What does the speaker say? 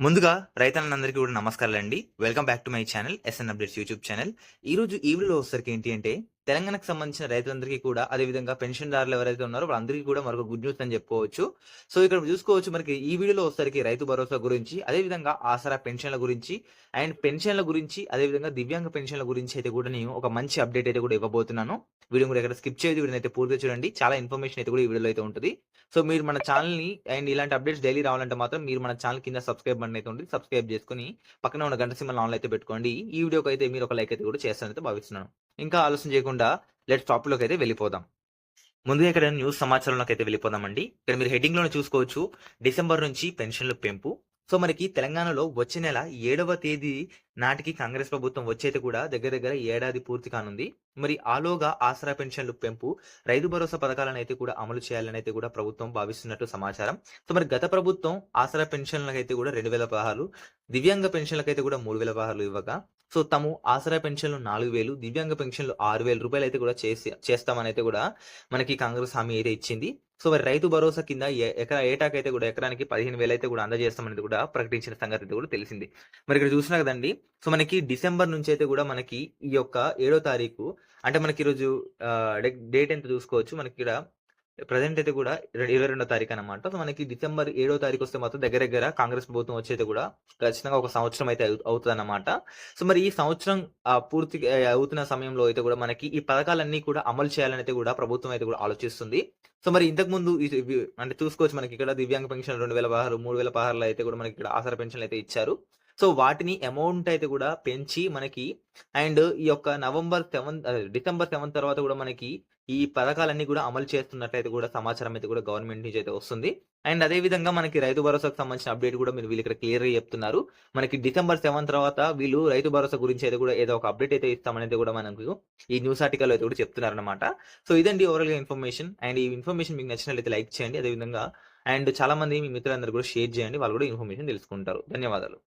ముందుగా రైతన్నందరికీ కూడా నమస్కారాలు అండి welcome back to my channel SN updates YouTube channel ఈ రోజు ఈ వీడియోలో వచ్చేసరికి ఏంటి అంటే తెలంగాణకు సంబంధించిన రైతులందరికీ కూడా అదే విధంగా పెన్షన్దారులు ఎవరైతే ఉన్నారో వాళ్ళందరికీ కూడా మరొక గుడ్ న్యూస్ అని చెప్పుకోవచ్చు. సో ఇక్కడ చూసుకోవచ్చు మనకి ఈ వీడియోలో వచ్చేసరికి రైతు భరోసా గురించి అదే విధంగా ఆసరా పెన్షన్ల గురించి అండ్ పెన్షన్ల గురించి అదే విధంగా దివ్యాంగ పెన్షన్ల గురించి అయితే కూడా నేను ఒక మంచి అప్డేట్ అయితే కూడా ఇవ్వబోతున్నాను. వీడియో కూడా ఇక్కడ స్కిప్ చేయదు వీడియో అయితే పూర్తిగా చూడండి. చాలా ఇన్ఫర్మేషన్ అయితే కూడా ఈ వీడియోలో అయితే ఉంటుంది. సో మీరు మన ఛానల్ని అండ్ ఇలాంటి అప్డేట్స్ డైలీ రావాలంటే మాత్రం మీరు మన ఛానల్ కింద సబ్స్క్రైబ్ బటన్ అయితే ఉంటుంది. సబ్స్క్రైబ్ చేసుకుని పక్కన ఉన్న గంట సింబల్ ఆన్లైన్ అయితే పెట్టుకోండి. ఈ వీడియోకి అయితే మీరు ఒక లైక్ అయితే కూడా చేస్తానైతే భావిస్తున్నాను. ఇంకా ఆలోచన చేయకుండా లెట్ టాపిక్లోకి అయితే వెళ్ళిపోదాం. ముందుగా ఇక్కడ న్యూస్ సమాచారంలోకి అయితే వెళ్ళిపోదామండి. ఇక్కడ మీరు హెడ్డింగ్లోనే చూసుకోవచ్చు. డిసెంబర్ నుంచి పెన్షన్ల పెంపు. సో మనకి తెలంగాణలో వచ్చే నెల ఏడవ తేదీ నాటికి కాంగ్రెస్ ప్రభుత్వం వచ్చేది కూడా దగ్గర దగ్గర ఏడాది పూర్తి కానుంది. మరి ఆలోగా ఆసరా పెన్షన్లు పెంపు రైతు భరోసా పథకాలను అయితే కూడా అమలు చేయాలని అయితే కూడా ప్రభుత్వం భావిస్తున్నట్టు సమాచారం. సో మరి గత ప్రభుత్వం ఆసరా పెన్షన్లకైతే కూడా రెండు వేల పదహారు దివ్యాంగ పెన్షన్లకైతే కూడా మూడు వేల పదహారులు ఇవ్వగా సో తాము ఆసరా పెన్షన్లు నాలుగు వేలు దివ్యాంగ పెన్షన్లు ఆరు వేల రూపాయలు అయితే కూడా చేసి చేస్తామని అయితే కూడా మనకి కాంగ్రెస్ హామీ అయితే ఇచ్చింది. సో మరి రైతు భరోసా కింద ఎ- ఎకరా ఏటాకైతే కూడా ఎకరానికి పదిహేను వేలు అయితే కూడా అందజేస్తామనేది కూడా ప్రకటించిన సంగతి అయితే కూడా తెలిసింది. మరి ఇక్కడ చూసినా కదండి సో మనకి డిసెంబర్ నుంచి అయితే కూడా మనకి ఈ యొక్క ఏడో తారీఖు అంటే మనకి ఈరోజు డేట్ ఎంత చూసుకోవచ్చు? మనకి ఇక్కడ ప్రజెంట్ అయితే కూడా ఇరవై రెండో తారీఖు అనమాట సో మనకి డిసెంబర్ ఏడో తారీఖు వస్తే మాత్రం దగ్గర దగ్గర కాంగ్రెస్ ప్రభుత్వం వచ్చేది కూడా ఖచ్చితంగా ఒక సంవత్సరం అయితే అవుతుంది అన్నమాట సో మరి ఈ సంవత్సరం ఆ, పూర్తి అవుతున్న సమయంలో అయితే కూడా మనకి ఈ పథకాలన్నీ కూడా అమలు చేయాలని అయితే కూడా ప్రభుత్వం అయితే కూడా ఆలోచిస్తుంది. సో మరి ఇంతకు ముందు ఇది- అంటే చూసుకోవచ్చు మనకి ఇక్కడ దివ్యాంగ పెన్షన్ రెండు వేల పదహారు మూడు వేల పదహారులో అయితే కూడా మనకి ఇక్కడ ఆసరా పెన్షన్లు అయితే ఇచ్చారు. సో వాటిని అమౌంట్ అయితే కూడా పెంచి మనకి అండ్ ఈ యొక్క నవంబర్ సెవెంత్ డిసెంబర్ సెవెంత్ తర్వాత కూడా మనకి ఈ పథకాలన్నీ కూడా అమలు చేస్తున్నట్లయితే కూడా సమాచారం అయితే కూడా గవర్నమెంట్ నుంచి అయితే వస్తుంది. అండ్ అదే విధంగా మనకి రైతు భరోసాకు సంబంధించిన అప్డేట్ కూడా మీరు వీళ్ళు ఇక్కడ క్లియర్గా చెప్తున్నారు. మనకి డిసెంబర్ సెవెన్ తర్వాత వీళ్ళు రైతు భరోసా గురించి అయితే కూడా ఏదో ఒక అప్డేట్ అయితే ఇస్తామనేది కూడా మనకు ఈ న్యూస్ ఆర్టికల్ అయితే కూడా చెప్తున్నారు అనమాట సో ఇదండి ఓవరాల్గా ఇన్ఫర్మేషన్ అండ్ ఈ ఇన్ఫర్మేషన్ మీకు నచ్చినట్లయితే లైక్ చేయండి. అదే విధంగా అండ్ చాలా మంది మీ మిత్రులందరూ కూడా షేర్ చేయండి. వాళ్ళు కూడా ఇన్ఫర్మేషన్ తెలుసుకుంటారు. ధన్యవాదాలు.